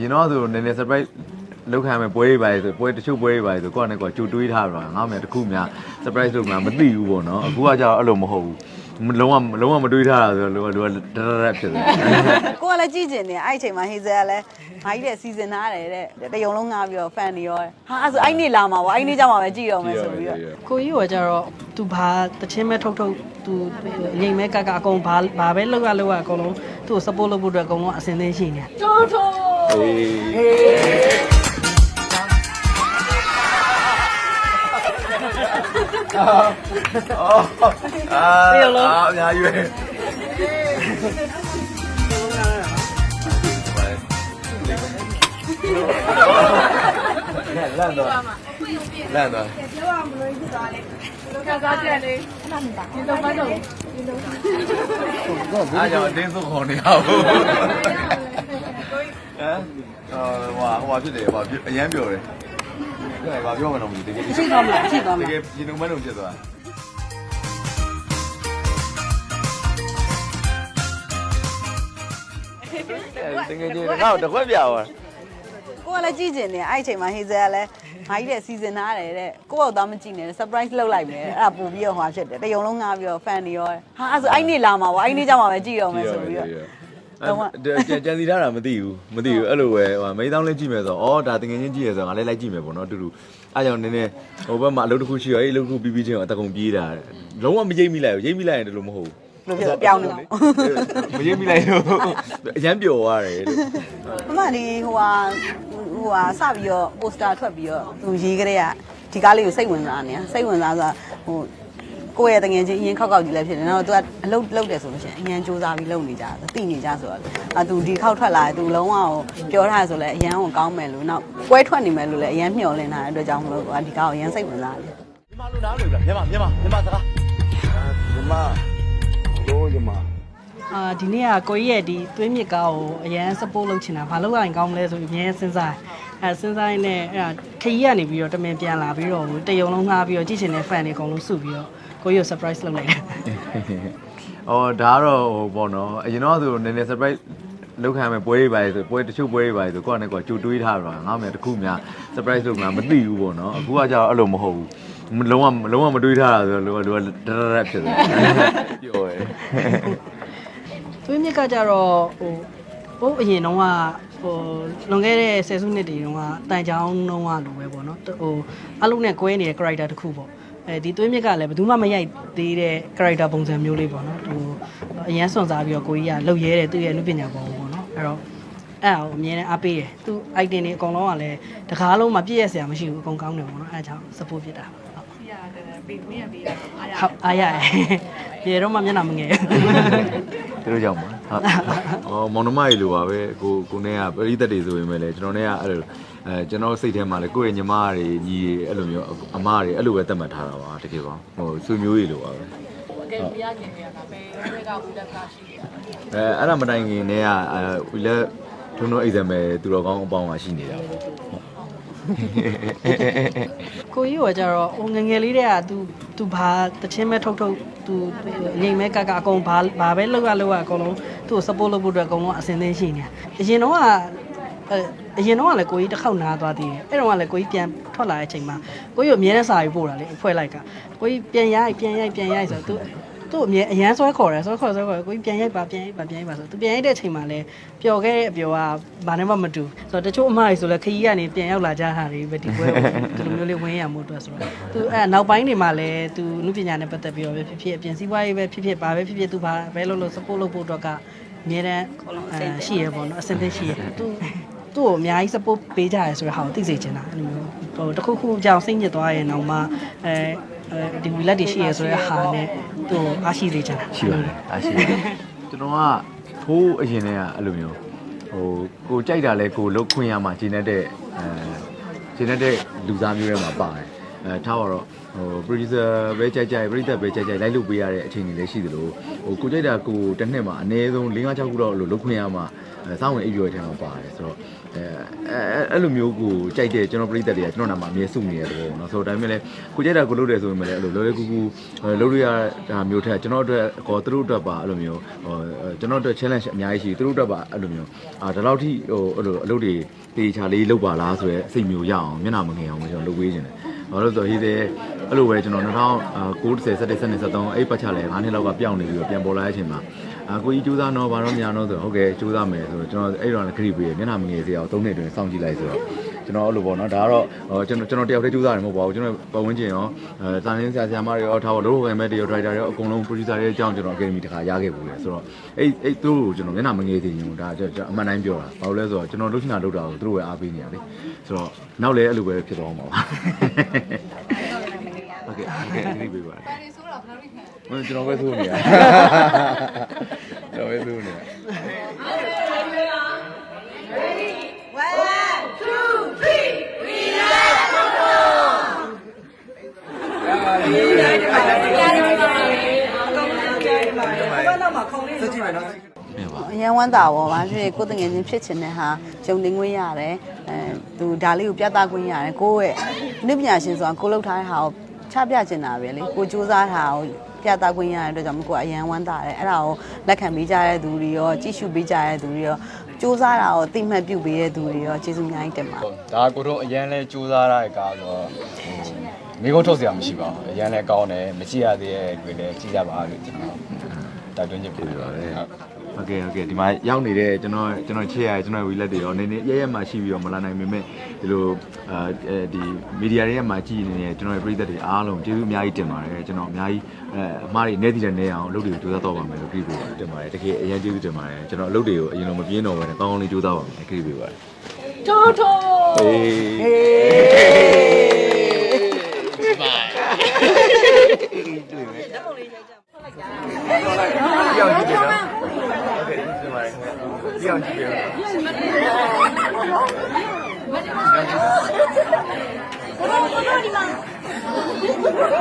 ရင်တော့ဆိုနည်းနည်း surprise လောက်ခံမယ်ပွဲတွေပါလေဆိုပွဲတချို့ပွဲတွေပါလေဆိုကိုယ့်အနေနဲ့ကိုယ်ကြိုတွေးထားတာငါမှတခုများ surprise လုပ်မှာမသိဘူးပေါ့နော်အခုကကြာအဲ့လိုမဟုတ်ဘူးလုံးဝလုံးဝမတွေးထားတာဆိုတော့လူကလူကတရရက်ဖြစ်တယ်ကိုကလည်းကြည့်ကျင်နေအဲ့အချိန်မှာဟေးဇယ်ကလည်းမာကြီးတဲ့စီစဉ်ထားတယ်တဲ့တရုံလုံးငါပြီးတော့ fan တွေရောတဲ့ဟာအဲ့ဆိုအဲ့နေ့လာမှာပေါ့အဲ့နေ့ကျမှပဲကြည့်တော့မယ်ဆိုပြီးတော့ကိုကြီးကကြတော့သူဘာတချင်းမဲ့ထုတ်ထုတ်သူငိမ်မဲ့ကကအကုန်ဘာဘာပဲလောက်ရလောက်ရအကုန်လုံးသူ့ကို support လုပ်ဖို့အတွက်အကုန်လုံးအစင်းသင်းရှိနေတယ် အာအာအများကြီးပဲလန့်တော့လန့်တော့ပြောရမလို့ဖြစ်သွားလေလောကစားကြလေအဲ့ဒါမပါဒီလိုမှတော့ဒီလိုအားကြောင့်အတင်းစုခေါ်နေအောင် ဟမ်အော်ဟိုဟိုဖြစ်တယ်ဟိုအရန်ပြောတယ်အဲ့ဒါပြောမှတော့မသိတကယ်ရှိသွားမလားရှိသွားမတလားကယ်ရင်ုံမလုံးဖြစ်သွားတကယ်ကြီးငါ့ကိုတစ်ခွက်ပြပါကိုကလည်းကြည့်ကျင်နေအဲ့အချိန်မှာဟေးဇယ်ကလည်းမာကြီးတဲ့စီစဉ်ထားတယ်တဲ့ကိုယ့်ဘောသားမကြည့်နဲ့ surprise လုပ်လိုက်မယ်အဲ့ဒါပို့ပြီးတော့ဟွာဖြစ်တယ်တရုံလုံးငါပြီးတော့ fan တွေရောတဲ့ဟာအဲ့ဆိုအဲ့နေ့လာမှာပေါ့အဲ့နေ့ကျမှပဲကြည့်တော့မယ်ဆိုပြီးတော့ ကြံကြံစီထားတာမသိဘူးမသိဘူးအဲ့လိုပဲဟိုမိသားလေးကြည့်မယ်ဆိုတော့ဩဒါတကယ်ချင်းကြည့်ရဆိုတော့ငါလည်းလိုက်ကြည့်မယ်ပေါ့နော်အတူတူအားကြောင့်နည်းနည်းဟိုဘက်မှာအလုပ်တစ်ခုရှိရောအဲ့အလုပ်တစ်ခုပြီးပြီးချင်းတော့အတကုံပြေးတာလုံးဝမရိပ်မိလိုက်ဘူးရိပ်မိလိုက်ရင်တလို့မဟုတ်လို့ပြောပြောင်းနေတော့မရိပ်မိလိုက်တော့အရန်ပျော်သွားတယ်လို့အမဒီဟိုဟာဟိုဟာစပြီးတော့ poster ထွက်ပြီးတော့သူရေးကြတဲ့ကဒီကားလေးကိုစိတ်ဝင်စားနေတာစိတ်ဝင်စားဆိုတာဟို ကိုယ့်ရဲ့တငယ်ချင်းအရင်ခောက်ခောက်ကြီးလည်းဖြစ်တယ်နော်သူကအလုပ်လုပ်တယ်ဆိုလို့ရှိရင်အရင်စူးစမ်းပြီးလုပ်နေကြတာသိနေကြဆိုတော့အသူဒီခောက်ထွက်လာတယ်သူလုံးဝဟိုပြောထားရဆိုလဲအရန်ကိုကောင်းမယ်လို့နောက်ပွဲထွက်နေမယ်လို့လည်းအရန်မျှော်လင့်ထားတဲ့အတွက်ကြောင့်မလို့ကဒီကားကိုအရန်စိတ်ဝင်စားတယ်မြန်မာလူနားလို့လားမြန်မာမြန်မာမြန်မာစကားမြန်မာတို့ရမအာဒီနေ့ကကိုကြီးရဲ့ဒီသွေးမြစ်ကားကိုအရန် support လုပ်ချင်တာဘာလို့ရရင်ကောင်းမလဲဆိုပြီးအများစဉ်းစားအဲစဉ်းစားရင်းနဲ့အဲ့ဒါခကြီးကနေပြီးတော့တမင်ပြန်လာပြီးတော့တရုံလုံးငှားပြီးတော့ကြည့်ချင်တဲ့ fan တွေအကုန်လုံးစုပြီးတော့ ကိုကြီးကို surprise လုပ်လိုက်တယ်အော်ဒါကတော့ဟိုပေါ့နော်အရင်တော့ဆိုနည်းနည်း surprise လောက်ခံမယ်ပွဲတွေပါလေဆိုပွဲတချို့ပွဲတွေပါလေဆိုကိုယ့်အနေနဲ့ကိုယ်ကြိုတွေးထားတာငါမှတခုများ surprise လုပ်မှာမသိဘူးပေါ့နော်အခုကကြာအဲ့လိုမဟုတ်ဘူးလုံးဝလုံးဝမတွေးထားတာဆိုတော့လူကလူကတရရက်ဖြစ်တယ်ပြောရဲသွေးမြစ်ကကြတော့ဟိုဘို့အရင်တုန်းကဟိုလွန်ခဲ့တဲ့ဆယ်စုနှစ်တွေတုန်းကတန်ချောင်းတုန်းကလိုပဲပေါ့နော်ဟိုအလုံးနဲ့ကွဲနေတဲ့ character တစ်ခုပေါ့ အဲဒီသွေးမြစ်ကလည်းဘယ်သူမှမရိုက်သေးတဲ့ character ပုံစံမျိုးလေးပေါ့နော်ဟိုအရန်စွန့်စားပြီးတော့ကိုကြီးကလှုပ်ရဲတယ်သူ့ရဲ့အမှုပညာပုံပေါ့နော်အဲ့တော့အဲ့ဒါကိုအမြဲတမ်းအားပေးတယ်သူ item တွေအကုန်လုံးကလည်းတကားလုံးမှာပြည့်ရစရာမရှိဘူးအကုန်ကောင်းတယ်ပေါ့နော်အဲ့ဒါကြောင့် support ဖြစ်တာဟုတ်ဟုတ်အားရတယ်ပြေတော့မှမျက်နှာမငယ် သူတို့ကြောင့်ပါဟုတ်အော်မောင်နှမကြီးလိုပါပဲကိုကိုနဲ့ကပရိသတ်တွေဆိုရင်ပဲလေကျွန်တော်နဲ့ကအဲ့လိုအဲကျွန်တော်စိတ်ထဲမှာလေကိုယ့်ရဲ့ညီမတွေညီတွေအဲ့လိုမျိုးအမတွေအဲ့လိုပဲသတ်မှတ်ထားတာပါတကယ်ပါဟိုဆွေမျိုးကြီးလိုပါပဲကဲပြရခင်တွေကပဲဘယ်ကဘူးလက်ကရှိတယ်အဲအဲ့ဒါမတိုင်ခင်တည်းကအဲဝီလက်ထုံထုံ exam ပဲသူတော်ကောင်းအပေါင်းကရှိနေတာပေါ့ကိုကြီးကကြတော့ဟိုငယ်ငယ်လေးတည်းက तू तू ဘာတချင်းမဲ့ထုတ်ထုတ် तू ငိမ်မဲ့ကကအကုန်ဘာဘာပဲလောက်ရလောက်ရအကုန်လုံးသူ့ကို support လုပ်ဖို့အတွက်အကုန်လုံးအစင်းသင်းရှိနေတယ်အရင်တော့ကအဲအရင်တော့ကလည်းကိုကြီးတစ်ခေါက်နားသွားသေးတယ်အဲ့တော့ကလည်းကိုကြီးပြန်ထွက်လာတဲ့အချိန်မှာကိုကြီးကိုအမြဲတမ်းစာရေးပို့တာလေအဖွဲလိုက်ကကိုကြီးပြန်ရိုက်ပြန်ရိုက်ပြန်ရိုက်ဆိုတော့ तू သူ့အမြဲအရန်ဆွဲခေါ်တယ်ဆွဲခေါ်ဆွဲခေါ်ကိုကြီးပြန်ရိုက်ပါပြန်ရိုက်ပါပြန်ရိုက်ပါဆိုသူပြန်ရိုက်တဲ့အချိန်မှာလည်းပျော်ခဲ့တဲ့အပျော်ကဘာနဲ့မှမတူဆိုတော့တချို့အမတွေဆိုလည်းခကြီးကနေပြန်ရောက်လာကြတာတွေပဲဒီပွဲကိုဒီလိုမျိုးလေးဝင်ရမှုအတွက်ဆိုတော့သူအဲနောက်ပိုင်းတွေမှာလည်းသူနုပညာနဲ့ပတ်သက်ပြီးတော့ပဲဖြစ်ဖြစ်အပြင်စည်းပွားရေးပဲဖြစ်ဖြစ်ဘာပဲဖြစ်ဖြစ်သူဘာပဲလုပ်လို့ support လုပ်ဖို့အတွက်ကအများတန်းအဲရှိရပေါ့နော်အဆင်သင့်ရှိရသူသူ့ကိုအများကြီး support ပေးကြရဲဆိုတဲ့ဟာကိုသိစေချင်တာအဲ့လိုမျိုးဟိုတစ်ခုခုကြောင့်စိတ်ညစ်သွားရင်တော့မှအဲအဲ ဒီဝီလက်တွေရှိရဲဆိုတဲ့ဟာနဲ့သူ့ကိုအားရှိစေချင်တာရှိပါတယ်အားရှိတယ်ကျွန်တော်ကဖိုးအရင်တည်းကအဲ့လိုမျိုးဟိုကိုကြိုက်တာလဲကိုလုတ်ခွင့်ရမှာဂျင်းတဲ့အဲဂျင်းတဲ့လူသားမျိုးတွေမှာပါတယ် အဲထားပါတော့ဟို producer ပဲကြိုက်ကြိုက်ပရိသတ်ပဲကြိုက်ကြိုက်လိုက်လုပ်ပေးရတဲ့အခြေအနေလည်းရှိသလိုဟိုကိုကြိုက်တာကိုတစ်နှစ်မှာအနည်းဆုံး၄၅6ခုတော့အဲ့လိုလုပ်ခွင့်ရမှာအဲစောင့်ဝင်အိပ်ပျော်ထဲမှာပါတယ်ဆိုတော့အဲအဲအဲ့လိုမျိုးကိုကြိုက်တဲ့ကျွန်တော်ပရိသတ်တွေကကျွန်တော်နာမှာအမြဲစုနေတဲ့သဘောပေါ့နော်ဆိုတော့ဒါပေမဲ့လည်းကိုကြိုက်တာကိုလုပ်တယ်ဆိုရင်လည်းအဲ့လိုလောလောကူကူလုပ်ရတာမျိုးထက်ကျွန်တော်အတွက်ကောသူတို့အတွက်ပါအဲ့လိုမျိုးဟိုကျွန်တော်အတွက် challenge အများကြီးရှိသူတို့အတွက်ပါအဲ့လိုမျိုးအာဒီလောက်ထိဟိုအဲ့လိုအလုပ်တွေတေချာလေးလုပ်ပါလားဆိုရဲအစိတ်မျိုးရအောင်မျက်နှာမငယ်အောင်ကျွန်တော်လုပ်ပေးခြင်းတယ် ဘာလို့လဲဆိုတော့ဟိတဲ့အဲ့လိုပဲကျွန်တော်2009 10 11 12 13အဲ့ပတ်ချလဲ9နှစ်လောက်ကပြောင်းနေပြီးတော့ပြန်ပေါ်လာတဲ့အချိန်မှာအာကိုကြီးစူးစမ်းတော့ဘာတော့များတော့ဆိုတော့ဟုတ်ကဲ့စူးစမ်းမယ်ဆိုတော့ကျွန်တော်အဲ့တော့လည်းခရီးပေးရမျက်နှာမငယ်စေအောင်3နှစ်အတွင်းစောင့်ကြည့်လိုက်ဆိုတော့ကျွန်တော်အဲ့လိုပေါ့နော်ဒါကတော့ကျွန်တော်ကျွန်တော်တယောက်တည်းစူးစမ်းတယ်မဟုတ်ပါဘူးကျွန်တော်ပတ်ဝန်းကျင်ရောအဲတန်ရင်းဆရာဆရာမတွေရောထားပါလို့ဟိုကမဲ့တွေရောဒရိုက်တာတွေရောအကုန်လုံး producer တွေအကြောင်းကျွန်တော် academy တခါရခဲ့ဘူးလေဆိုတော့အဲ့အဲ့သူတို့ကိုကျွန်တော်မျက်နှာမငယ်သေးဘူးဒါကျွန်တော်အမှန်တိုင်းပြောတာဘာလို့လဲဆိုတော့ကျွန်တော်လုပ်ချင်တာလုပ်တာကိုသူတို့ပဲအားပေးနေရလေဆိုတော့နောက်လည်းအဲ့လိုပဲဖြစ်သွားမှာပါ โอเคโอเคဒီပေးပါ တယ်ဆိုတော့ဘယ်လိုလဲ မင်းကျွန်တော်ပဲသိုးနေရကျွန်တော်ပဲသိုးနေရ ဝမ်းသာပါပါရှင်ကိုယ်တငယ်ချင်းဖြစ်ချင်တဲ့ဟာဂျုံတင်ခွင့်ရတယ်အဲသူဒါလေးကိုပြသခွင့်ရတယ်ကိုယ့်ရဲ့အနုပညာရှင်ဆိုတာကိုလှုပ်ထားတဲ့ဟာကိုချပြချင်တာပဲလေကိုစူးစမ်းတာကိုပြသခွင့်ရတဲ့အတွက်ကြောင့်မို့ကိုယ်အရန်ဝမ်းသာတယ်အဲ့ဒါကိုလက်ခံပေးကြတဲ့သူတွေရောကြည့်ရှုပေးကြတဲ့သူတွေရောစူးစမ်းတာကိုသိမှတ်ပြုပေးတဲ့သူတွေရောကျေးဇူးအများကြီးတင်ပါတယ်ဒါကိုတော့အရန်လဲစူးစမ်းရတဲ့ကားဆိုတော့မိကုန်းထုတ်စရာမရှိပါဘူးအရန်လဲကောင်းတယ်မကြည့်ရသေးတဲ့တွေလည်းကြည့်ရပါလို့ကျွန်တော်တိုက်တွန်းချင်ဖြစ်ပါပါတလေယ်โอ ကဲ့ဟုတ်ကဲ့ဒီမှာရောက်နေတဲ့ကျွန်တော်ကျွန်တော်ချစ်ရကျွန်တော်ဝီလက်တွေရောနေနေရရမှာရှိပြီးတော့မလာနိုင်ပေမဲ့ဒီလိုအာဒီမီဒီယာတွေမှာကြည့်နေတဲ့ကျွန်တော်ရဲ့ပရိသတ်တွေအားလုံးကျေးဇူးအများကြီးတင်ပါတယ်ကျွန်တော်အများကြီးအဲအမားတွေနေတည်တဲ့နေအောင်အလုပ်တွေကိုကြိုးစားတော့ပါမယ်လို့ကြည့်ပေးပါတယ်တင်ပါတယ်တကယ်အရင်ကျေးဇူးတင်ပါတယ်ကျွန်တော်အလုပ်တွေကိုအရင်တော့မပြင်းတော့ဘဲနဲ့ကောင်းကောင်းလေးကြိုးစားပါမယ်ကြည့်ပေးပါတယ်ထိုးထိုးဟေး Bye. င်း